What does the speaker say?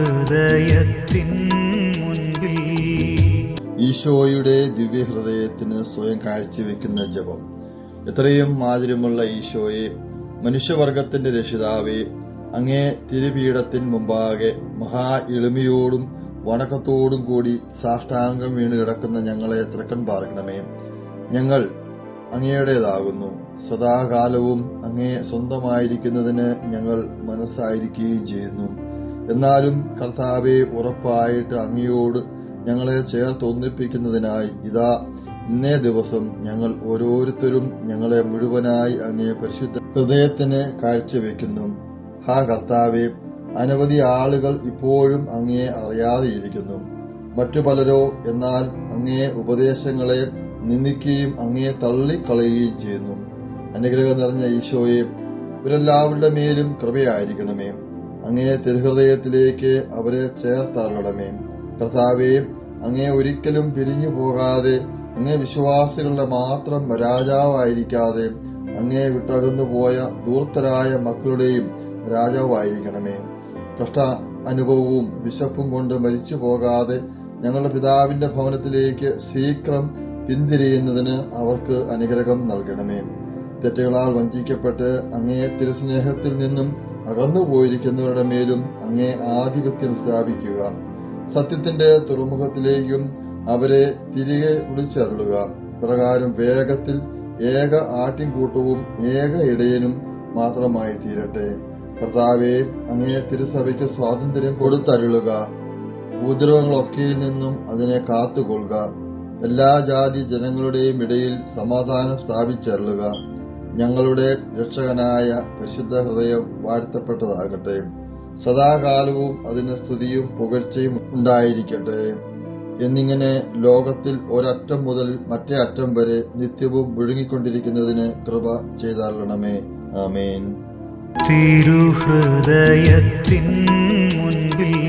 തിരുഹൃദയത്തിൻ മുൻപിൽ ഈശോയുടെ ദിവ്യഹൃദയത്തിന് സ്വയം കാഴ്ചവെക്കുന്ന ജപം. എത്രയും മാതിരമുള്ള ഈശോയെ മനുഷ്യവർഗത്തിന്റെ രക്ഷിതാവെ അങ്ങേ തിരുപീഠത്തിൻ മുമ്പാകെ മഹാ എളിമയോടും വണക്കത്തോടും കൂടി സാഷ്ടാംഗം വീണ് കിടക്കുന്ന ഞങ്ങളെ തിരക്കൻ പാർക്കണമേ ഞങ്ങൾ അങ്ങയുടേതാകുന്നു. സദാകാലവും അങ്ങേ സ്വന്തമായിരിക്കുന്നതിന് ഞങ്ങൾ മനസ്സായിരിക്കുകയും ചെയ്യുന്നു. എന്നാലും കർത്താവെ ഉറപ്പായിട്ട് അങ്ങയോട് ഞങ്ങളെ ചേർത്ത് ഒന്നിപ്പിക്കുന്നതിനായി ഇതാ ഇന്നേ ദിവസം ഞങ്ങൾ ഓരോരുത്തരും ഞങ്ങളെ മുഴുവനായി അങ്ങേ പരിശുദ്ധ ഹൃദയത്തിന് കാഴ്ചവെക്കുന്നു. ഹാ കർത്താവെ അനവധി ആളുകൾ ഇപ്പോഴും അങ്ങയെ അറിയാതെയിരിക്കുന്നു. മറ്റു പലരോ എന്നാൽ അങ്ങേ ഉപദേശങ്ങളെ നിന്ദിക്കുകയും അങ്ങയെ തള്ളിക്കളയുകയും ചെയ്യുന്നു. അനുഗ്രഹം നിറഞ്ഞ ഈശോയെ ഇവരെല്ലാവരുടെ മേലും കൃപയായിരിക്കണമേ. അങ്ങയെ തിരുഹൃദയത്തിലേക്ക് അവരെ ചേർത്തള്ളണമേ കർത്താവെ അങ്ങയെ ഒരിക്കലും പിരിഞ്ഞു പോകാതെ അങ്ങേ വിശ്വാസികളുടെ മാത്രം രാജാവായിരിക്കാതെ അങ്ങേ വിട്ടകന്നു പോയ ദൂർത്തരായ മക്കളുടെയും രാജാവായിരിക്കണമേ. കഷ്ട അനുഭവവും വിശപ്പും കൊണ്ട് മരിച്ചു പോകാതെ ഞങ്ങളുടെ പിതാവിന്റെ ഭവനത്തിലേക്ക് ശീഘ്രം പിന്തിരിയുന്നതിന് അവർക്ക് അനുഗ്രഹം നൽകണമേ. തെറ്റുകളാൽ വഞ്ചിക്കപ്പെട്ട് അങ്ങേ തിരുസ്നേഹത്തിൽ നിന്നും അകന്നുപോയിരിക്കുന്നവരുടെ മേലും അങ്ങേ ആധിപത്യം സ്ഥാപിക്കുക. സത്യത്തിന്റെ തുറമുഖത്തിലേക്കും അവരെ തിരികെ വിളിച്ചരുളുക. പ്രകാരം വേഗത്തിൽ ഏക ആട്ടിൻകൂട്ടവും ഏക ഇടയനും മാത്രമായി തീരട്ടെ. കർത്താവെ അങ്ങേ തിരുസഭയ്ക്ക് സ്വാതന്ത്ര്യം കൊടുത്തരുളുക. ഉപദ്രവങ്ങളൊക്കെയിൽ നിന്നും അതിനെ കാത്തുകൊള്ളുക. എല്ലാ ജാതി ജനങ്ങളുടെയും ഇടയിൽ സമാധാനം സ്ഥാപിച്ചരുളുക. ഞങ്ങളുടെ രക്ഷകനായ പരിശുദ്ധ ഹൃദയം വാഴ്ത്തപ്പെട്ടതാകട്ടെ. സദാകാലവും അതിന് സ്തുതിയും പുകഴ്ചയും ഉണ്ടായിരിക്കട്ടെ. എന്നിങ്ങനെ ലോകത്തിൽ ഒരറ്റം മുതൽ മറ്റേ അറ്റം വരെ നിത്യവും മുഴുങ്ങിക്കൊണ്ടിരിക്കുന്നതിന് കൃപ ചെയ്താലണമേ ആമേൻ. തിരുഹൃദയത്തിൻ മുൻപിൽ